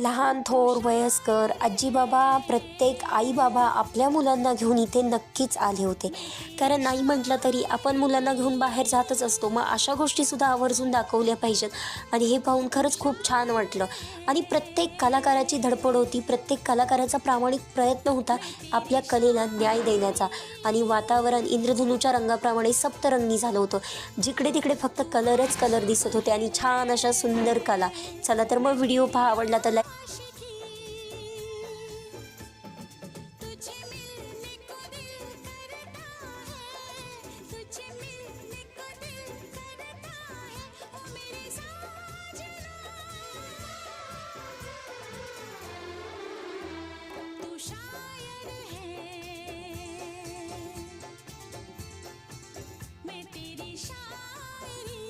लहान थोर वयस्कर आजीबाबा प्रत्येक आईबाबा आपल्या मुलांना घेऊन इथे नक्कीच आले होते. कारण नाही म्हटलं तरी आपण मुलांना घेऊन बाहेर जातच असतो. मग अशा गोष्टीसुद्धा आवर्जून दाखवल्या पाहिजेत. आणि हे पाहून खरंच खूप छान वाटलं. आणि प्रत्येक कलाकाराची धडपड होती. प्रत्येक कलाकाराचा प्रामाणिक प्रयत्न होता आपल्या कलेला न्याय देण्याचा. आणि वातावरण इंद्रधनुच्या रंगाप्रमाणे सप्तरंगी झालं होतं. जिकडे तिकडे फक्त कलरच कलर दिसत होते आणि छान अशा सुंदर कला. चला तर मग व्हिडिओ पहा. आवडला तर shining